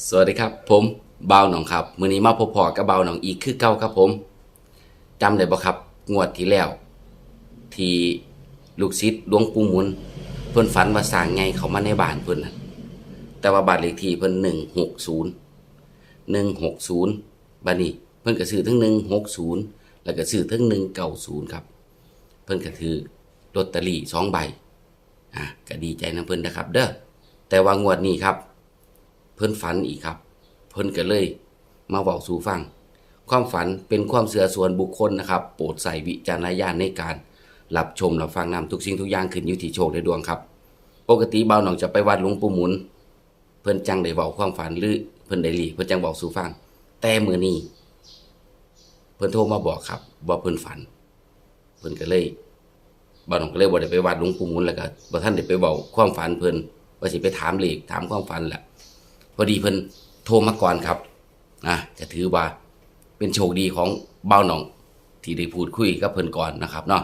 สวัสดีครับ ผมเบาหนองครับมือนี้มาพบพอกับบ่าหนองอีกคือเก่าครับผมจำได้บ่ครับ งวดที่แล้ว ที่ลูกศิษย์หลวงปู่มุนเพิ่นฝันว่าสร้างไงเขามาในบ้านเพิ่นนะแต่ว่าบ้านเลขที่เพิ่น160 160บัดนี้เพิ่นก็ซื้อทั้ง160แล้วก็ซื้อทั้ง190ครับ เพิ่นก็ถือลอตเตอรี่สองใบอะก็ดีใจนํเพิ่นนะครับ เด้อแต่ว่างวดนี้ครับ พิ่นฝันอีกครับ เพิ่นก็เลย มาบอกสู่ฟัง ความฝันเป็นความเสื่อส่วนบุคคลนะครับ โปรดใส่วิจารณญาณในการรับชมรับฟังนำทุกสิ่งทุกอย่างขึ้นอยู่ที่โชคในดวงครับ ปกติเบาหนองจะไปวัดหลวงปู่หมุน เพิ่นจังได้เว้าความฝันหรือเพิ่นได้หลีเพิ่นจังบอกสู่ฟัง แต่มื้อนี้เพิ่นโทรมาบอกครับว่าเพิ่นฝัน เพิ่นก็เลยบ่าวหนองก็เลยบ่ได้ไปวัดหลวงปู่หมุนแล้วก็บ่ทันได้ไปเว้าความฝันเพิ่นว่าสิไปถามเลขถามความฝันแหละ พอดีเพิ่นโทรมาก่อนครับนะจะถือว่าเป็นโชคดีของเบ้าหนอง ที่ได้พูดคุยกับเพิ่นก่อนนะครับเนาะ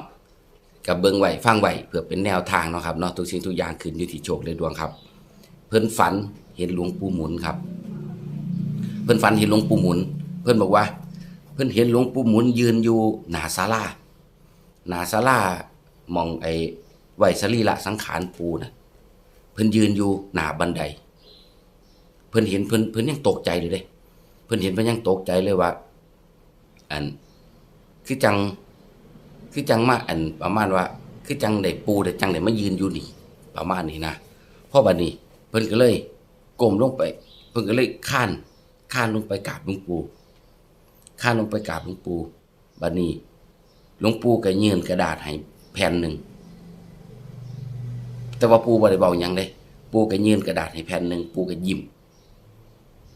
กับเบิ่งไหวฟังไหวเพื่อเป็นแนวทางเนาะครับเนาะทุกสิ่งทุกอย่างขึ้นอยู่ที่โชคและดวงครับ เพิ่นฝันเห็นหลวงปู่หมุนครับ เพิ่นฝันเห็นหลวงปู่หมุน เพิ่นบอกว่า เพิ่นเห็นหลวงปู่หมุนยืนอยู่หน้าศาลาหน้าศาลามองไอ้ไว้สรีระสังขารปูน่ะเพิ่นยืนอยู่หน้าบันได พิ่นเห็นเพิ่นเพิ่นยังตกใจเลยเด้เพิ่นเห็นเพิ่นยังตกใจเลยว่า อัน คือจัง คือจังมาอันประมาณว่า คือจังได้ปูได้จังได้มายืนอยู่นี่ ประมาณนี้นะพราะบัดนี้ เพิ่นก็เลยก้มลงไป เพิ่นก็เลยข้านข้านลงไปกราบหลวงปู่ข้านลงไปกราบหลวงปู่บัดนี้หลวงปู่ก็ยื่นกระดาษให้แผ่นหนึ่งแต่ว่าปู่บ่ได้เบาหยังเด้ปู่ก็ยื่นกระดาษให้แผ่นหนึ่งปู่ก็ยิ้ม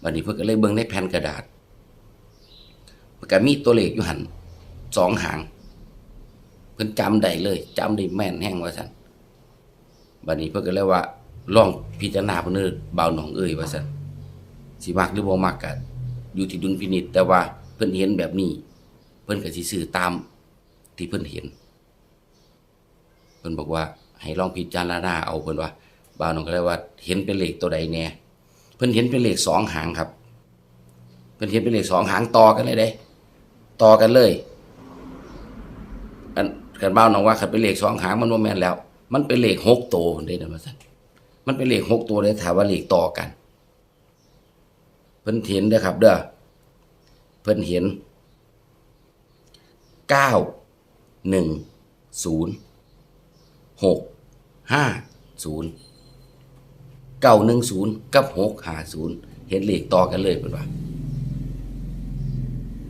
บัดนี้เพิ่นก็เลยเบิ่งในแผ่นกระดาษมันก็มีตัวเลขอยู่หันสองหาง เพิ่นจำได้เลยจำได้แม่นแห้งว่าซั่นบัดนี้เพิ่นก็เลยว่าลองพิจารณาเพิ่นเด้อบ่าวหนองเอ้ยว่าซั่นสิมักหรือบ่มักก็อยู่ที่ดุลพินิจแต่ว่าเพิ่นเห็นแบบนี้ เพิ่นก็สิซื้อตามที่เพิ่นเห็น เพิ่นบอกว่า ให้ลองพิจารณาเอาเพิ่นว่าบ่าวหนองก็เลยว่า เห็นเป็นเลขตัวใดแน่ พิ่นเห็นเป็นเลขสองหางครับ เพิ่นเห็นเป็นเลขสองหางต่อกันเลยเด้ ต่อกันเลยอันกันบ้าวน้องว่าขันเป็นเลขสองหางมันโมแมนแล้ว มันเป็นเลขหกตัวเด้นะมาสันมันเป็นเลขหกตัวเลยถามว่าเลขต่อกัน เพิ่นเห็นเด้อครับ เด้อเพิ่นเห็นเก้าหนึ่งศูนย์หกห้าศูนย์ เก้าหนึ่งศูนย์กับหกห้าศูนย์เห็นเลขต่อกันเลยเพิ่นว่า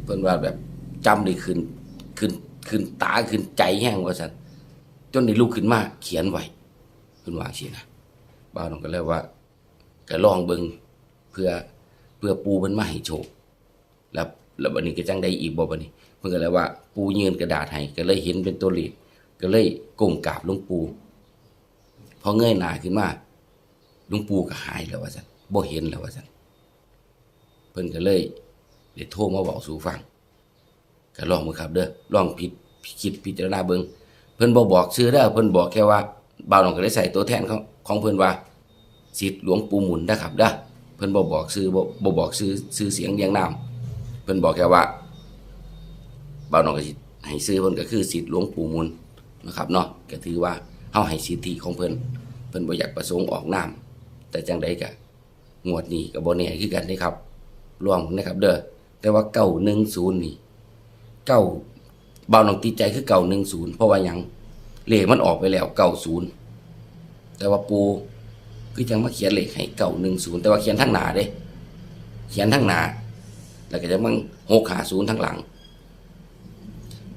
เพิ่นว่าแบบจำได้ขึ้นขึ้นขึ้นตาขึ้นใจแห้งว่าสันจนได้ลุกขึ้นมาเขียนไว้เพิ่นว่าสินะบ่าวน้องก็เลยว่าก็ลองเบิ่งเพื่อเพื่อปูเพิ่นมาให้โชคแล้วแล้วบัดนี้ก็จังได้อีกบ่บัดนี้ เพิ่นก็เลยว่า ปูยืนกระดาษให้ก็เลยเห็นเป็นตัวเลขก็เลยก้มกราบหลวงปู่พอเงยหน้าขึ้นมา ลวงปู่ก็หายแล้วว่าสันบ่เห็นแล้วว่าซั่นเพิ่นก็เลยได้โทรมาบอกสู่ฟังก็ลองมือครับเด้อลองผิดคิดพิจารณาเบิงเพิ่นบ่บอกชื่อเด้อเพิ่นบอกแค่ว่าบ่าวน้องก็ได้ใส่ตัวแทนของของเพิ่นว่าสิทธิ์หลวงปู่หมุนนะครับเด้อเพิ่นบ่บอกชื่อบ่บ่บอกชื่อชื่อเสียงเรียงนามเพิ่นบอกแค่ว่าบ่าวน้องก็สิให้ชื่อเพิ่นก็คือสิทธิ์หลวงปู่หมุนนะครับเนาะก็ถือว่าเฮาให้สิทธิของเพิ่นเพิ่นบ่อยากประสงค์ออกนาม แต่จังใดก็งวดนี้ก็บ่แน่คือกันนี่ครับรวมนะครับ เด้อแต่ว่า910นี่เก้าเบาหนองตีใจคือ910เพราะว่ายังเลขมันออกไปแล้ว90แต่ว่าปูคือจังมาเขียนเลขให้910แต่ว่าเขียนทั้งหนาเด้ เขียนทั้งหนาแล้วก็จะมั่ง650ทั้งหลัง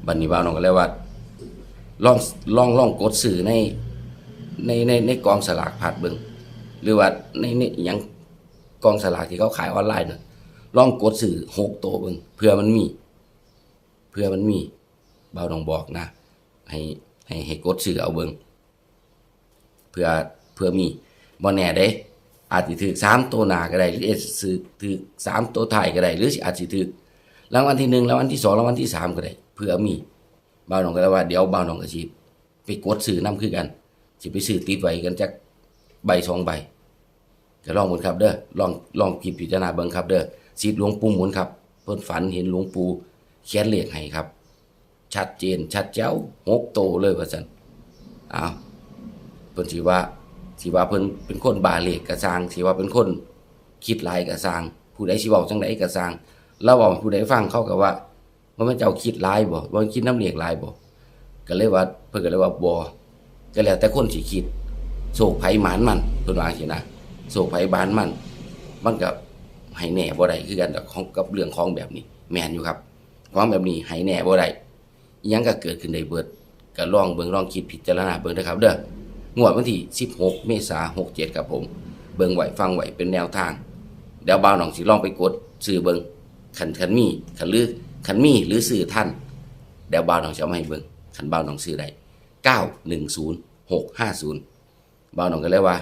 บัดนี้เบาหนองก็เลยว่าลองลองลองกดสื่อในในในในกองสลากพัดเบิง หรือว่าในในอหยังกองสลากที่เขาขายออนไลน์น่ะลองกดสื่อหกตัวเบิงเพื่อมันมี เพื่อมันมีเบาต้องบอกนะ ให้ให้ให้กดสื่อเอาเบิงเพื่อเพื่อมีบ่แน่เด้ อาจจะถือสามตัวหนาก็ได้หรืออาจจะถือถือสามตัวท้ายก็ได้ หรืออาจจะถือรางวัลที่หนึ่งรางวัลที่สองรางวัลที่สามก็ได้ เพื่อมีเบาหนองก็เลยว่าเดี๋ยวเบาหนองก็สิไปกดสื่อนํคือกันสิไปซื้อติดไว้กันจัก ใบสองใบก็ลองเบิ่งครับเด้อลองลองคิดพิจารณาเบิ่งครับเด้อสิทธิ์หลวงปู่หมุนครับ เพิ่นฝันเห็นหลวงปู่เขียนเลขให้ครับ ชัดเจนชัดแจ๋วหกโตเลยว่าซั่นอ้าวเพิ่นสิว่าสิว่าเพิ่นเป็นคนบาเลขก็สร้างสิว่าเป็นคนคิดลายก็สร้าง ผู้ใดสิเว้าจังไดก็สร้างแล้วเว้าผู้ใดฟังเขาก็ว่าว่ามันเจ้าคิดลายบ่ว่ามันคิดน้ำเหลขหลายบ่ก็เลยว่าเพิ่นก็เลยว่าบ่ก็แล้วแต่คนสิคิด โศกไผหมานมันเพิ่นว่าจังซี่นะโศกไผบานมัน มันก็ให้แหน่บ่ได้คือกันกับของกับเรื่องของแบบนี้ แม่นอยู่ครับของแบบนี้ให้แหน่บ่ได้ยังก็เกิดขึ้นได้เบิดก็ลองเบิ่งลองคิดพิจารณาเบิ่งนะครับ เด้องวดวันที่ 16 เมษายน67ครับผม เบิ่งไหวฟังไหวเป็นแนวทางเดี๋ยวบ่าวหนองสิลองไปกดซื้อเบิ่งคันคันมีคันลือคันมีหรือซื้อท่านเดี๋ยวบ่าวหนองจะเอามาให้เบิ่งคันบ่าวหนองซื้อได้910 650 บ่าวหนองก็เลยว่า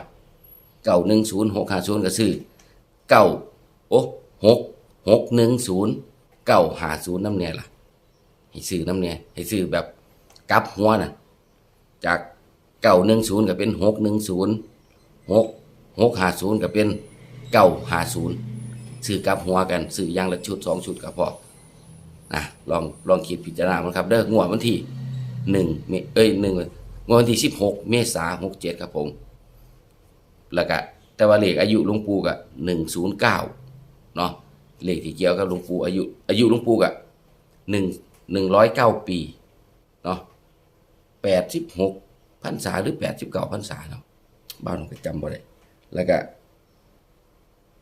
เก้าหนึ่งศูนย์หกห้าศูนย์ก็ซื้อเก้าโอ้หกหกหนึ่งศูนย์เก้าห้าศูนย์น้ำเนี่ยล่ะ ให้ซื้อน้ำเนี่ยให้ซื้อแบบกลับหัวน่ะ จากเก้าหนึ่งศูนย์ก็เป็นหกหนึ่งศูนย์หกหกห้าศูนย์ก็เป็นเก้าห้าศูนย์ซื้อกลับหัวกันซื้อย่างละชุดสองชุดก็พอนะลองลองคิดพิจารณามันครับ เด้องวดวันที่หนึ่งเอ้ยหนึ่ง วดวันที่16เมษายน67ครับผม แล้วก็แต่ว่าเลขอายุหลวงปู่ก็109เนาะเลขที่เกี่ยวกับหลวงปู่อายุ อายุหลวงปู่ก็1 109ปีเนาะ86พรรษาหรือ89พรรษาเนาะบ้านผมก็จำบ่ได้แล้วก็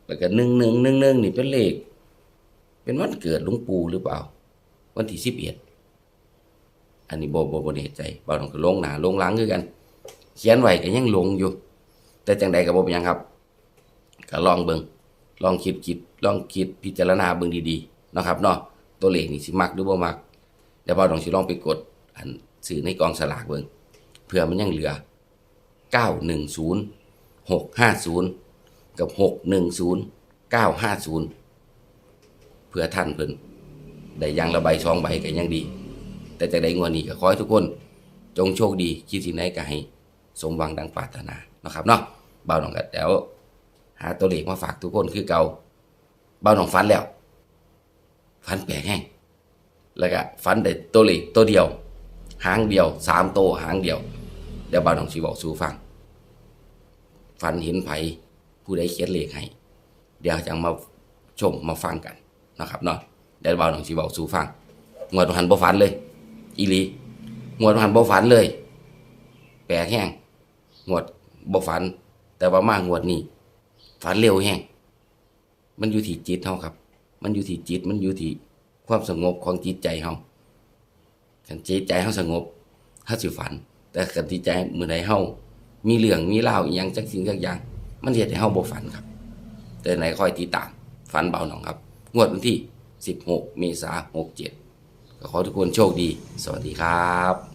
แล้วก็1111นี่เป็นเลข เป็นวันเกิดหลวงปู่หรือเปล่า วันที่11อั อันนี้บ่บ่บ่แน่ใจบ่ต้องก็ลงหน้าลงหลังคือกัน เขียนไว้ก็ยังลงอยู่ แต่จังใดก็บ่เป็นหยังครับก็ลองเบิ่งลองคิดคิดลองคิดพิจารณาเบิ่งดีๆนะครับเนาะตัวเลขนี่สิมักหรือบ่มักเดี๋ยวบ่ต้องสิลองไปกด อันซื้อในกองสลากเบิ่งเผื่อมันยังเหลือ 910 650 กับ 610 950 เพื่อท่านเพิ่นได้ยังละใบสองใบก็ยังดี แต่จากใดงวดนี้ก็ขอให้ทุกคน จงโชคดีคิดสิ่งใดก็ให้สมหวังดังปรารถนานะครับเนาะเบาหนองกันแล้วหาตัวเลขมาฝากทุกคนคือเก่าเบาหนองฟันแล้วฟันแปลกแห้งแล้วก็ฟันได้ตัวเลขตัวเดียว หางเดียวสามโตหางเดียวเดี๋ยวเบาหนองชีบอกสู่ฟังฟันเห็นไผผู้ใดเขียนเลขให้เดี๋ยวจะมาชมมาฟังกันนะครับเนาะเดี๋ยวเบาหนองชีบอกสู่ฟังงวดหันบ่ฟันเลย อีหลีงวดหันบ่ฝันเลย แปลกแห้งงวดบ่ฝัน แต่ว่ามางวดนี้ฝันเร็วแห้งมันอยู่ที่จิตเฮาครับ มันอยู่ที่จิตมันอยู่ที่ความสงบของจิตใจเฮาคันจิตใจเฮาสงบเฮาสิฝัน แต่คันจิตใจมื้อใดเฮามีเรื่องมีราอีหยังจักสิ่งจักอย่าง มันเฮ็ดให้เฮาบ่ฝันครับ แต่ไหนคอยติดตามฝันเบาหน่องครับ งวดวันที่ 16 เมษายน67ก็ ขอทุกคนโชคดี สวัสดีครับ